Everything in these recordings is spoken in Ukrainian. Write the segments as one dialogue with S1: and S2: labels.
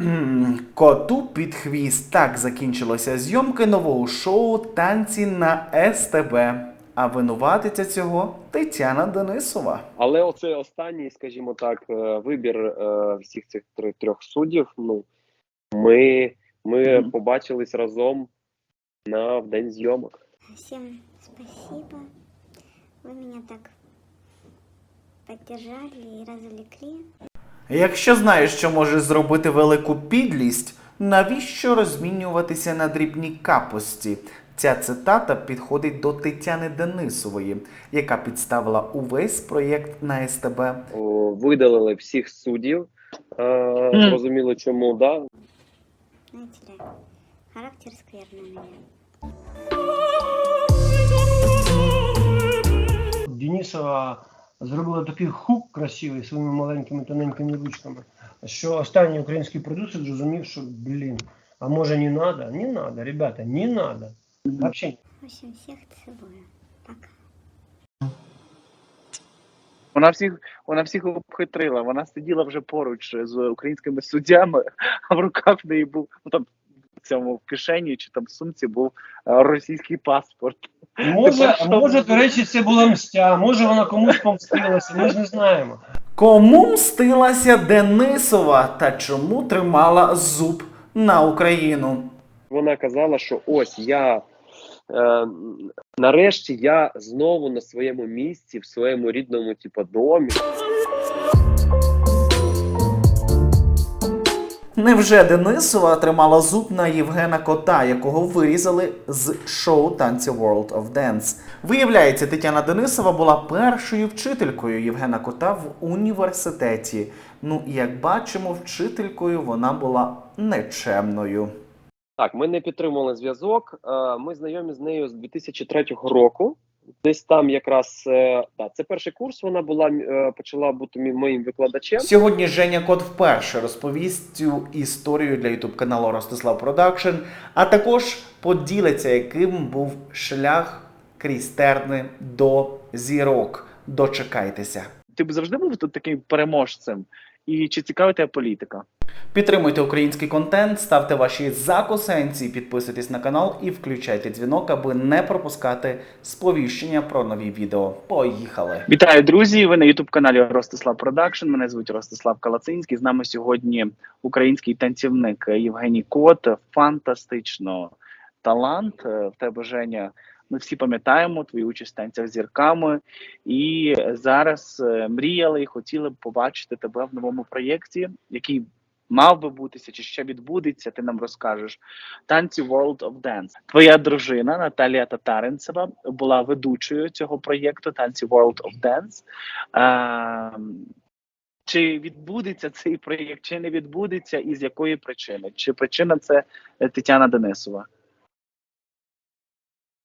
S1: Коту під хвіст. Так закінчилися зйомки нового шоу Танці на СТБ. А винуватиця цього Тетяна Денисова.
S2: Але оце останній, скажімо так, е, вибір е, всіх цих трьох суддів. Ну ми, ми
S1: Мгм.
S2: побачились разом на в день зйомок.
S3: Всем спасибо. Вы меня так поддержали и развлекли.
S1: Якщо знаєш, що може зробити велику підлість, навіщо розмінюватися на дрібні капості? Ця цитата підходить до Тетяни Денисової, яка підставила увесь проєкт на СТБ.
S2: О, видалили всіх суддів. Е,
S1: Мгм.
S2: Зрозуміло, чому да.
S3: Знаете ли, характер скверный у меня.
S4: Денисова зробила такий хук красивий своїми маленькими тоненькими ручками, що останній український продюсер зрозумів, що блін, а може не надо? Не надо, ребята, не надо. Вообще
S3: В общем, всех целую. Пока.
S5: Вона всіх, вона всіх обхитрила. Вона сиділа вже поруч з українськими суддями, а в руках в неї був ну там цьому в кишені чи там в сумці був е, російський паспорт.
S4: може,
S5: Тепер
S4: а
S5: що
S4: може, до речі, це була мстя, може вона комусь помстилася, ми ж не знаємо.
S1: Кому мстилася Денисова та чому тримала зуб на Україну?
S2: Вона казала, що ось я е, нарешті я знову на своєму місці, в своєму рідному, типу, домі.
S1: Невже Денисова тримала зуб на Євгена Кота, якого вирізали з шоу танці World of Dance? Виявляється, Тетяна Денисова була першою вчителькою Євгена Кота в університеті. Ну, і як бачимо, вчителькою вона була нечемною.
S2: Так, ми не підтримували зв'язок. Е, Ми знайомі з нею з 2003 року. Десь там якраз е, да, це перший курс. Вона була е, почала бути моїм викладачем.
S1: Сьогодні Женя Кот вперше розповість цю історію для ютуб каналу Ростислав Продакшн, а також поділиться, яким був шлях крізь терни до зірок. Дочекайтеся.
S5: Ти б завжди був тут таким переможцем. І чи цікавить тебе політика?
S1: Підтримуйте український контент, ставте ваші закусенці, підписуйтесь на канал і включайте дзвінок, аби не пропускати сповіщення про нові відео. Поїхали!
S5: Вітаю, друзі! Ви на ютуб каналі Ростислав Продакшн. Мене звуть Ростислав Калацинський. З нами сьогодні український танцівник Євгеній Кот. Фантастично талант. Е, В тебе Женя. Ми всі пам'ятаємо твою участь в танцях зірками, і зараз е, мріяли і хотіли б побачити тебе в новому проєкті, який мав би бутися чи ще відбудеться. Ти нам розкажеш. Танці World of Dance. Твоя дружина Наталія Татаринцева була ведучою цього проєкту Танці World of Dance. Ем, чи відбудеться цей проєкт, чи не відбудеться, і з якої причини? Чи причина це е, Тетяна Денисова?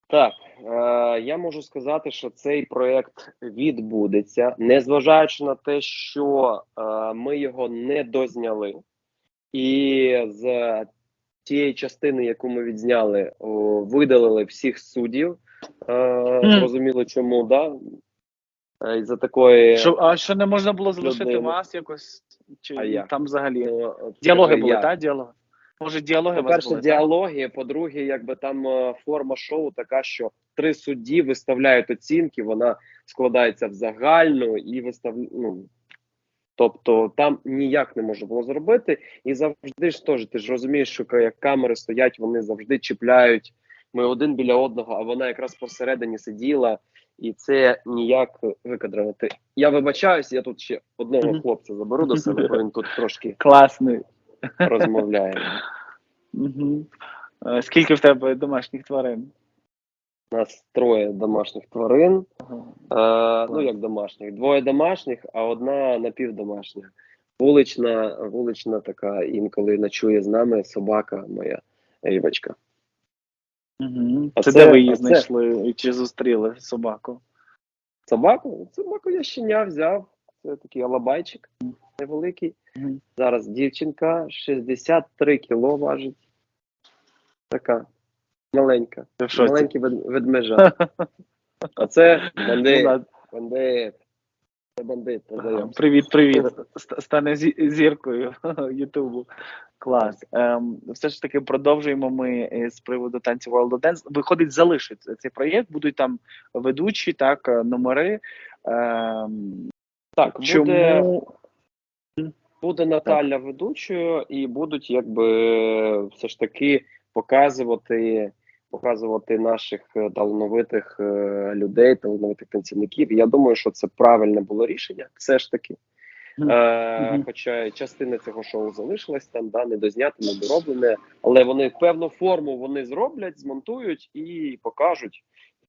S2: Так, е, я можу сказати, що цей проект відбудеться, незважаючи на те, що е, ми його не дозняли, і з тієї частини, яку ми відзняли, о, видалили всіх суддів. Е, Зрозуміло, чому, да? Е, Із-за такої
S5: Що, а що не можна було залишити
S2: Людина.
S5: вас якось? Чи
S2: А як?
S5: там взагалі
S2: ну,
S5: діалоги були,
S2: як?
S5: так? Діалоги? Може, діалоги
S2: По-перше,
S5: були? так?
S2: діалоги. По-друге, якби там е, форма шоу така, що три судді виставляють оцінки, вона складається в загальну і виставляє. Ну, тобто там ніяк не можна було зробити. І завжди ж теж ти ж розумієш, що як камери стоять, вони завжди чіпляють. Ми один біля одного, а вона якраз посередині сиділа, і це ніяк викадрувати. Я вибачаюсь, я тут ще одного хлопця заберу до себе, бо він тут трошки
S5: Класний.
S2: Розмовляє.
S5: Угу. Скільки в тебе домашніх тварин?
S2: У нас троє домашніх тварин.
S5: Ага.
S2: Е, ну як домашніх, двоє домашніх, а одна напівдомашня. Вулична, вулична така інколи ночує з нами собака моя Івочка.
S5: Угу.
S2: А
S5: Це,
S2: це-
S5: де ви її
S2: це-
S5: знайшли? І Чи зустріли собаку?
S2: Собаку? Собаку я щеня взяв. Це такий алабайчик невеликий.
S5: Мгм.
S2: Зараз дівчинка 63 кіло важить. Така маленька. Маленький вед, ведмежа. А це бандит. Бандит. Це бандит, познайомся.
S5: Привіт, привіт. Стане зіркою Ютубу. Клас. Ем, все ж таки продовжуємо ми е, з приводу танців World of Dance. Виходить, залишить цей проєкт, будуть там ведучі, так, е, номери. Ем,
S2: Так, буде,
S5: чому
S2: буде Наталя ведучою, і будуть якби все ж таки показувати, показувати наших е, талановитих е, людей, талановитих танцівників. І Я думаю, що це правильне було рішення, все ж таки. Е,
S5: Мгм.
S2: Хоча частина цього шоу залишилась там, да, недознято, недороблене, але вони певну форму вони зроблять, змонтують і покажуть,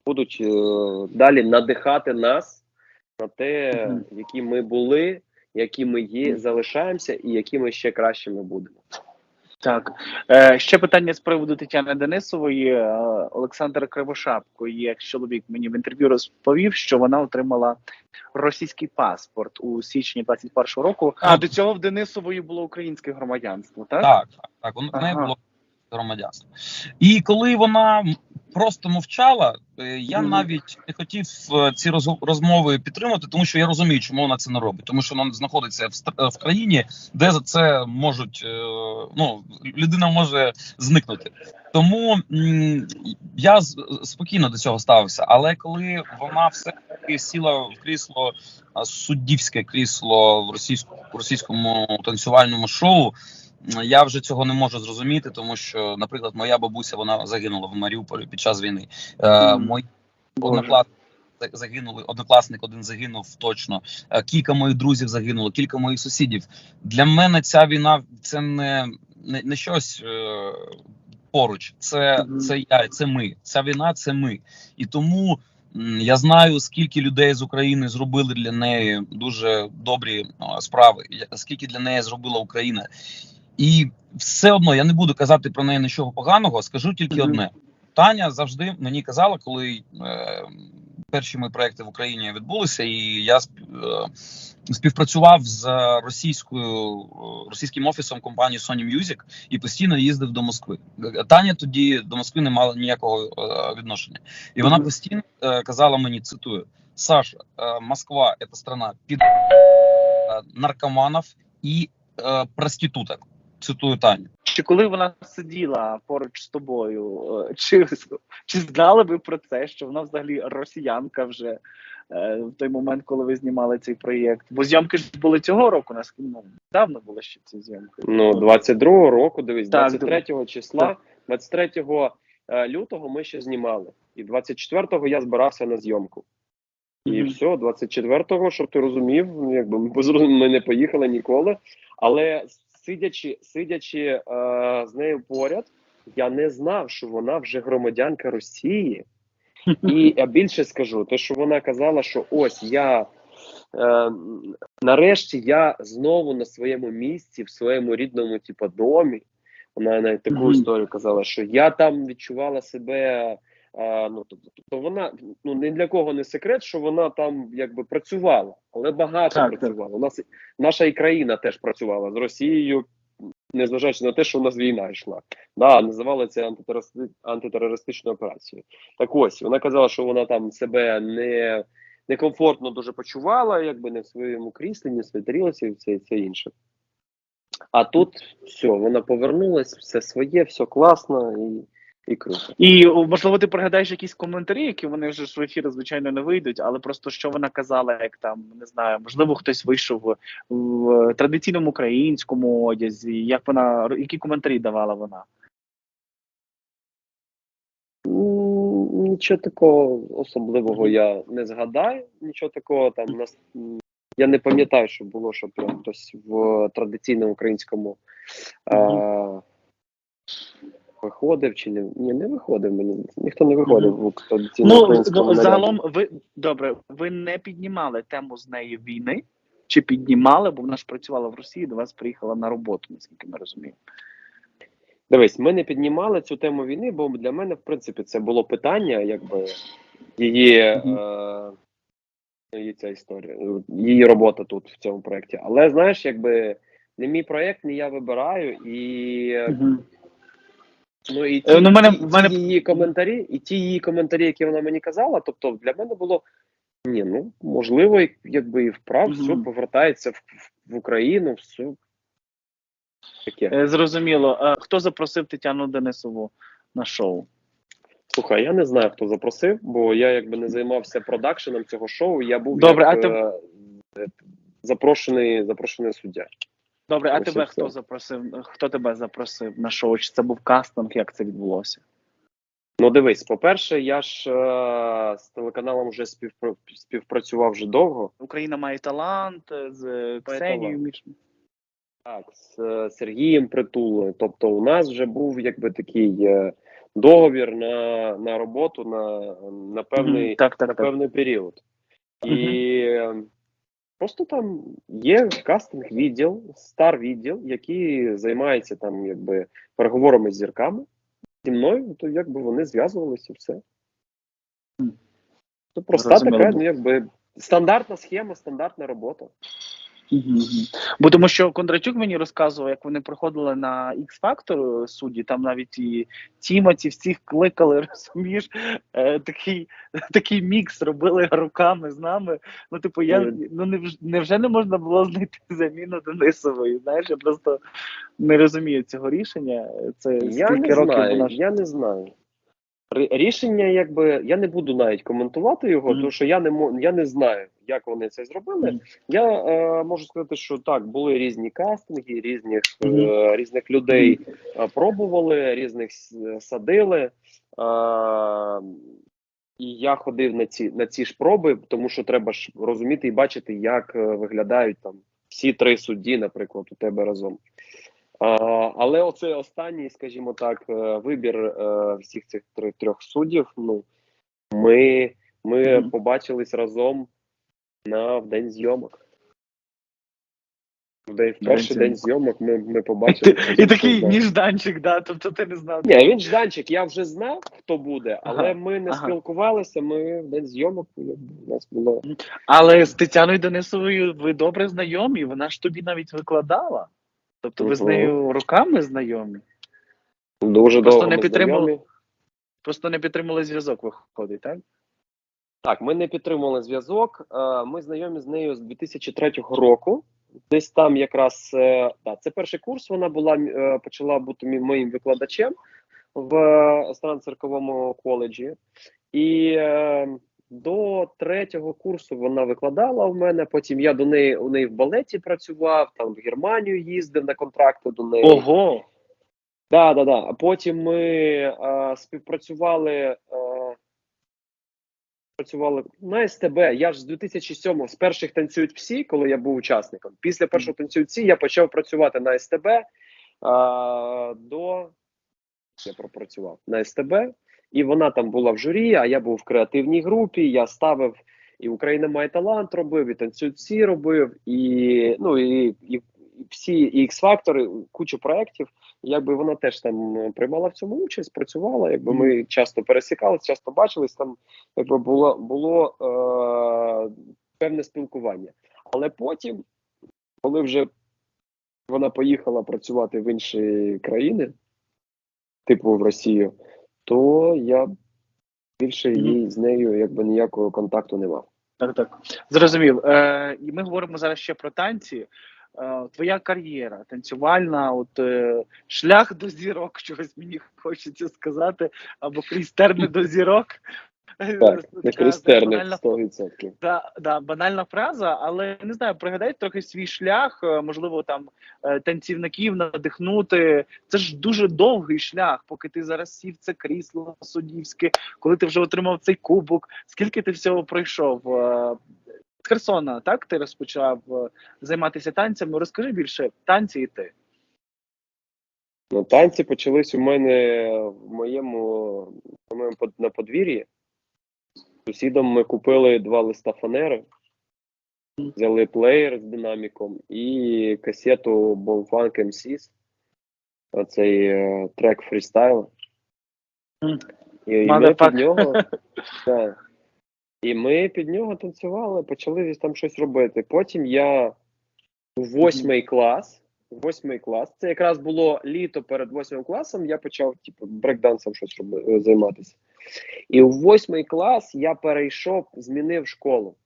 S2: будуть е, далі надихати нас на те,
S5: Мгм.
S2: які ми були, які ми є, залишаємося, і які ми ще кращими будемо.
S5: Так. Е, ще питання з приводу Тетяни Денисової. Е, Олександр Кривошапко, є чоловік, мені в інтерв'ю розповів, що вона отримала російський паспорт у січні 21-го року. А до цього в Денисової було українське громадянство, так?
S6: Так, так, так. У неї
S5: Ага.
S6: було громадянство. І коли вона просто мовчала, е, я навіть не хотів е, ці роз- розмови підтримати, тому що я розумію, чому вона це не робить. Тому що вона знаходиться в країні, де за це можуть е, ну людина може зникнути. Тому я спокійно до цього ставився. Але коли вона все таки сіла в крісло суддівське крісло в російському російському танцювальному шоу. Я вже цього не можу зрозуміти, тому що, наприклад, моя бабуся вона загинула в Маріуполі під час війни. Е, мої однокласники загинули, однокласник один загинув точно. Е, кілька моїх друзів загинуло, кілька моїх сусідів. Для мене ця війна це не, не, не щось е, поруч. Це, це я, це ми. Ця війна це ми. І тому. Я знаю, скільки людей з України зробили для неї дуже добрі справи, скільки для неї зробила Україна. І все одно я не буду казати про неї нічого поганого, скажу тільки одне: Таня завжди мені казала, коли е, перші мої проекти в Україні відбулися, і я сп- е, співпрацював з російською е, російським офісом компанії Sony Music і постійно їздив до Москви. Таня тоді до Москви не мала ніякого е, відношення, і вона постійно е, казала мені: цитую: Саша, е, Москва це страна під е, наркоманів і е, проституток. Цитую Таню.
S5: Чи коли вона сиділа поруч з тобою, е, чи, чи знали ви про це, що вона взагалі росіянка вже е, в той момент, коли ви знімали цей проєкт? Бо зйомки ж були цього року, наскільки ну, давно були ще ці зйомки.
S2: Ну, 22-го року, дивись,
S5: Так,
S2: 23 числа, 23 е, лютого ми ще знімали. І 24-го я збирався на зйомку. І
S5: Мгм.
S2: все, 24-го, щоб ти розумів, якби ми, ми не поїхали ніколи. Але сидячи, сидячи е, з нею поряд, я не знав, що вона вже громадянка Росії. І я більше скажу, те, що вона казала, що ось я е, нарешті я знову на своєму місці, в своєму рідному, типу, домі. Вона навіть таку історію казала, що я там відчувала себе. А, ну тобто, тобто вона ну ні для кого не секрет, що вона там якби працювала, але багато
S5: Так, так.
S2: У нас наша і країна теж працювала з Росією, незважаючи на те, що у нас війна йшла. Да, називали це антитерористичною операцією. Так ось вона казала, що вона там себе не некомфортно дуже почувала, якби не в своєму кріслі, не в своїй тарілці, і все, інше. А тут все, вона повернулась, все своє, все класно і, і круто.
S5: І можливо, ти пригадаєш якісь коментарі, які вони вже ж в ефір, звичайно, не вийдуть, але просто що вона казала, як там не знаю, можливо, хтось вийшов в, в традиційному українському одязі. Як вона які коментарі давала вона?
S2: Нічого такого особливого я не згадаю. Нічого такого там нас. Я не пам'ятаю, що було, що прям хтось в традиційному українському а, виходив чи не ні, не виходив мені. Ніхто не виходив в традиційному
S5: Ну,
S2: українському
S5: ну загалом, ви добре, ви не піднімали тему з неї війни? Чи піднімали, бо вона ж працювала в Росії, до вас приїхала на роботу, наскільки ми розуміємо.
S2: Дивись, ми не піднімали цю тему війни, бо для мене, в принципі, це було питання, якби її,
S5: Мгм.
S2: е, її ця історія, її робота тут в цьому проєкті. Але знаєш, якби не мій проєкт, не я вибираю, і ну і ті,
S5: Е, ну, мене-
S2: ті- ті її коментарі, і ті її коментарі, які вона мені казала, тобто для мене було. Ні, ну можливо, якби і вправ, все повертається в, в Україну, все Таке.
S5: Е, Зрозуміло. Е, Хто запросив Тетяну Денисову на шоу?
S2: Слухай, я не знаю, хто запросив, бо я якби не займався продакшеном цього шоу. Я був
S5: Добре,
S2: як,
S5: а ти-
S2: е, запрошений, запрошений суддя.
S5: Добре, а
S2: Ось
S5: тебе
S2: все.
S5: хто запросив? Хто тебе запросив на шоу? Чи це був кастинг? Як це відбулося?
S2: Ну, дивись, по-перше, я ж е, з телеканалом вже співпра- співпрацював вже довго.
S5: Україна має талант е, з Ксенією
S2: талант. Так, з е, Сергієм Притулою. Тобто, у нас вже був якби такий е, договір на, на роботу на, на певний,
S5: Мгм, Так,
S2: на
S5: так, так.
S2: певний період. І е, просто там є кастинг відділ, стар відділ, який займається там якби переговорами з зірками. Зі мною, то якби вони зв'язувалися і все. Це проста така, ну якби стандартна схема, стандартна робота.
S5: Бо тому що Кондратюк мені розказував, як вони приходили на X Factor судді, там навіть і Тімоті всіх кликали, розумієш, е, такий, такий мікс робили руками з нами. Ну, типу, я ну невж- невже не можна було знайти заміну Денисової? Знаєш, я просто не розумію цього рішення. Це
S2: Я
S5: скільки
S2: не
S5: років
S2: знаю,
S5: вона
S2: я не знаю. Рішення, якби я не буду навіть коментувати його,
S5: Мгм.
S2: тому що я не я не знаю, як вони це зробили.
S5: Мгм.
S2: Я е, можу сказати, що так, були різні кастинги, різних, е, різних людей е, пробували, різних садили. Е, і я ходив на ці, на ці ж проби, тому що треба ж розуміти і бачити, як е, виглядають там всі три судді, наприклад, у тебе разом. Але оцей останній, скажімо так, е, вибір е, всіх цих трьох суддів. Ну ми, ми
S5: Мгм.
S2: побачились разом на в день зйомок. В день, в перший день
S5: зйомок.
S2: ми, ми
S5: І, і такий
S2: да.
S5: ніжданчик, да, тобто ти не знав.
S2: Ні, він жданчик, я вже знав, хто буде, але
S5: Ага,
S2: ми не
S5: ага.
S2: спілкувалися. Ми в день зйомок у нас було
S5: Але з Тетяною Денисовою ви добре знайомі, вона ж тобі навіть викладала. Тобто ви з нею роками знайомі.
S2: дуже
S5: Просто
S2: довго.
S5: не
S2: ми
S5: підтримували-
S2: знайомі.
S5: Просто не підтримали зв'язок, виходить, так?
S2: Так, ми не підтримували зв'язок. Е, Ми знайомі з нею з 2003 року. Десь там якраз е, да, це перший курс. Вона була е, почала бути моїм викладачем в Странцерковому коледжі. І до третього курсу вона викладала в мене. Потім я до неї у неї в балеті працював, там в Германію їздив на контракти до неї.
S5: Ого!
S2: Да, да, да. А потім ми е, співпрацювали. Е, працювали на СТБ. Я ж з 2007 з перших танцюють всі, коли я був учасником. Після першого танцюють всі я почав працювати на СТБ. Е, до я пропрацював на СТБ, і вона там була в журі, а я був в креативній групі. Я ставив і Україна має талант робив, і танцюють всі робив, і ну і, і, всі і X-фактори, кучу проєктів. Якби вона теж там е, приймала в цьому участь, працювала. Якби ми часто пересікались, часто бачились. Там якби було було е, певне спілкування. Але потім, коли вже вона поїхала працювати в інші країни, типу в Росію, то я більше її з нею якби ніякого контакту не мав.
S5: Так, так. Зрозумів. Е, і ми говоримо зараз ще про танці. Е, твоя кар'єра танцювальна, от е, шлях до зірок, чогось мені хочеться сказати, або крізь терми до зірок.
S2: Так, не христерник
S5: банальна
S2: 100%.
S5: Да, да, банальна фраза, але не знаю, пригадай трохи свій шлях, е, можливо, там е, танцівників надихнути. Це ж дуже довгий шлях, поки ти зараз сів це крісло суддівське, коли ти вже отримав цей кубок. Скільки ти всього пройшов? Е, З Херсона, так? Ти розпочав займатися танцями. Розкажи більше танці і ти.
S2: Ну, танці почались у мене в моєму, на моєму на подвір'ї. Сусідом ми купили два листа фанери, взяли плеєр з динаміком і касету Bonfunk MCs. Оцей е, трек фрістайл. І, ми під нього. Да. І ми під нього танцювали, почали десь там щось робити. Потім я у восьмий клас. Восьмий клас. Це якраз було літо перед восьмим класом. Я почав типу, брейкдансом щось роби, займатися. І у восьмий клас я перейшов, змінив школу.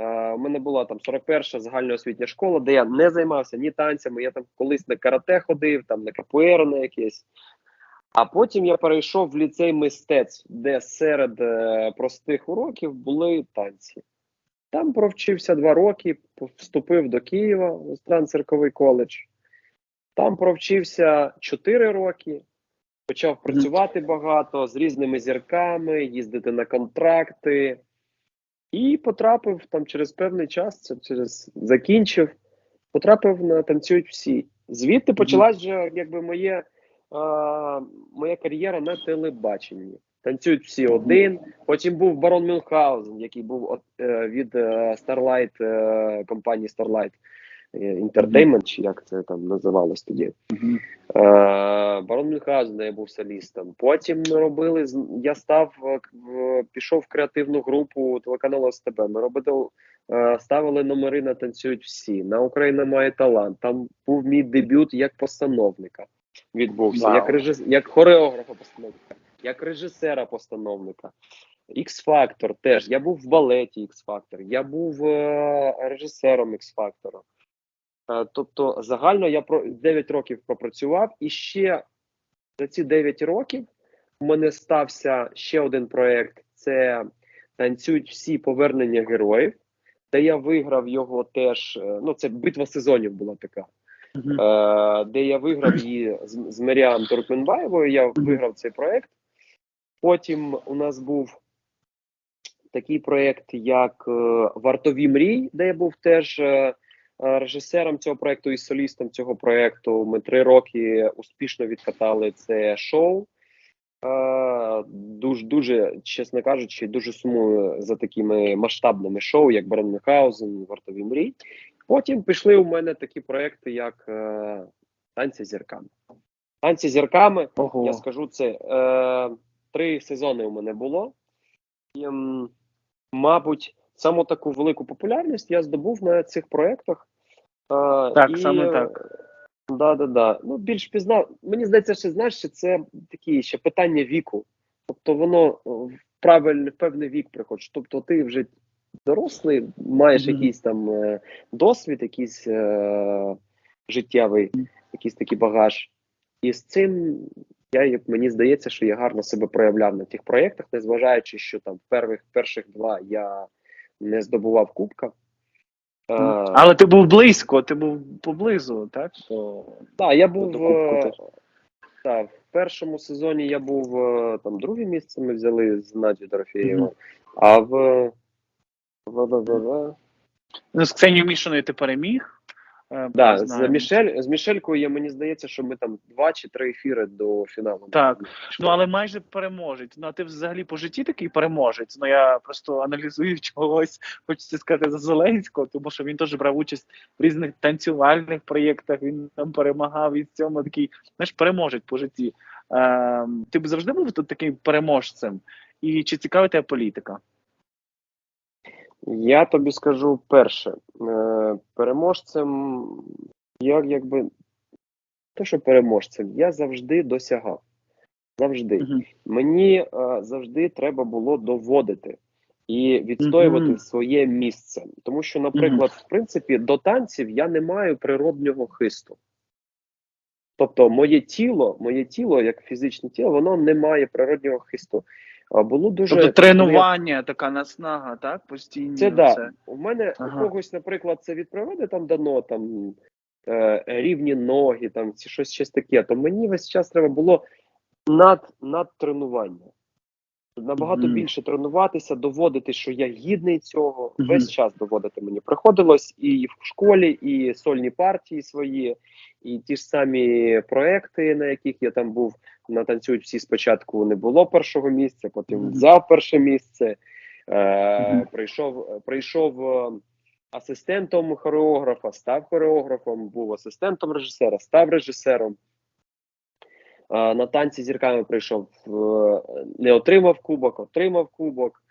S2: Е, у мене була там 41-ша загальноосвітня школа, де я не займався ні танцями. Я там колись на карате ходив, там на КПР на якесь. А потім я перейшов в ліцей мистецтв, де серед е, простих уроків були танці. Там провчився два роки, вступив до Києва в Стран-цирковий коледж. Там провчився 4 роки, почав працювати багато з різними зірками, їздити на контракти. І потрапив там через певний час, це через закінчив, потрапив на танцюють всі. Звідти почалась вже якби моє, а, моя кар'єра на телебаченні. Танцюють всі один. Потім був барон Мюнхгаузен, який був е, від е, Starlight, е, компанії Starlight е, Entertainment, чи як це там називалось тоді. Е, Барон Мюнхгаузен, я був солістом. Потім ми робили я став е, пішов в креативну групу телеканалу СТБ. Ми робили ставили номери на танцюють всі. На Україна має талант. Там був мій дебют як постановника. Відбувся
S5: Вау.
S2: як режис... як хореографа постановника, як режисера постановника. X-Factor теж. Я був в балеті X-Factor, я був е, режисером X-Factor. Е, Тобто, загально я про 9 років пропрацював, і ще за ці 9 років у мене стався ще один проєкт: це танцюють всі повернення героїв, де я виграв його теж. е, Ну, це битва сезонів була така.
S5: Мгм.
S2: Е, де я виграв її з, з Маріам Туркменбаєвою. Я виграв цей проєкт. Потім у нас був такий проєкт, як Вартові мрій, де я був теж режисером цього проєкту і солістом цього проєкту. Ми три роки успішно відкатали це шоу. Е, дуже, дуже, чесно кажучи, дуже сумую за такими масштабними шоу, як Барон Мюнхгаузен, Вартові мрій. Потім пішли у мене такі проекти, як е, танці зірками. Танці зірками,
S5: Ого.
S2: я скажу це. Е, три сезони у мене було. І, мабуть, саму таку велику популярність я здобув на цих проєктах. Е,
S5: Так, саме так.
S2: Да, да, да. Ну, більш пізна. Мені здається, що знаєш, що це такі ще питання віку. Тобто воно е, в правильний певний вік приходить. Тобто ти вже дорослий, маєш
S5: Мгм.
S2: якийсь там е, досвід, якийсь е, життєвий, якийсь такий багаж. І з цим я, як мені здається, що я гарно себе проявляв на тих проєктах, незважаючи, що там перших, перших два я не здобував кубка. Е,
S5: Але ти був близько, ти був поблизу, так? То...
S2: Так, я був е, так, в першому сезоні я був е, там друге місце. Ми взяли з Надією Дорофєєвою,
S5: Мгм.
S2: а в, в, в, в, в
S5: Ну, з Ксенією Мішиною ти переміг. Е,
S2: да, з. Мішель з Мішелькою. я- Мені здається, що ми там два чи три ефіри до фіналу.
S5: Так. Ну, але майже переможець. Ну, а ти взагалі по житті такий переможець. Ну, я просто аналізую чогось, хочеться сказати, за Зеленського, тому що він теж брав участь в різних танцювальних проєктах, він там перемагав і в цьому такий, знаєш, переможець по житті. Е, ти б завжди був тут таким переможцем? І чи цікавить тебе політика?
S2: Я тобі скажу перше. Е, переможцем, я якби те, що переможцем, я завжди досягав. Завжди.
S5: Мгм.
S2: Мені е, завжди треба було доводити і відстоювати
S5: Мгм.
S2: своє місце. Тому що, наприклад, в принципі, до танців я не маю природнього хисту. Тобто, моє тіло, моє тіло, як фізичне тіло, воно не має природнього хисту. Було дуже
S5: Тобто
S2: я-
S5: тренування, така наснага, так? Постійно.
S2: це да. У мене
S5: Ага.
S2: у когось, наприклад, це від природи там дано там е, рівні ноги, там чи щось щось таке. То мені весь час треба було над, над тренування. Набагато
S5: Мгм.
S2: більше тренуватися, доводити, що я гідний цього.
S5: Мгм.
S2: Весь час доводити мені приходилось і в школі, і сольні партії свої, і ті ж самі проекти, на яких я там був на танцюють всі спочатку не було першого місця, потім за перше місце. Е. Прийшов, прийшов е, асистентом хореографа, став хореографом, був асистентом режисера, став режисером. Е, На танці зірками прийшов, е, не отримав кубок, отримав кубок.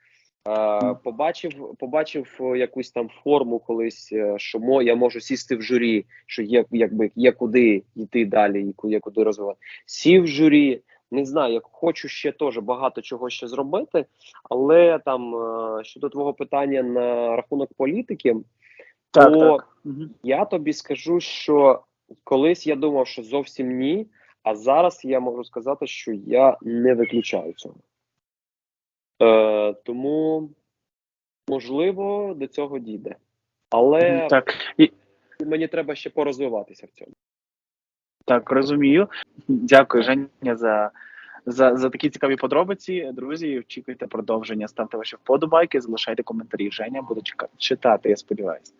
S2: Е, Побачив, побачив е, якусь там форму колись, е, що мо, я можу сісти в журі, що є, якби, є куди йти далі, і ку- є куди розвивати. Сів в журі, Не знаю, як хочу ще теж багато чого ще зробити, але там е, щодо твого питання на рахунок політики,
S5: Так,
S2: то
S5: так.
S2: Я тобі скажу, що колись я думав, що зовсім ні, а зараз я можу сказати, що я не виключаю цього. Е, тому, можливо, до цього дійде. Але
S5: Так, і,
S2: мені треба ще порозвиватися в цьому.
S5: так, розумію. Дякую, Женя, за, за, за такі цікаві подробиці. Друзі, очікуйте продовження. Ставте ваші вподобайки, залишайте коментарі. Женя буде чека- читати, я сподіваюся.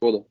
S2: Буду.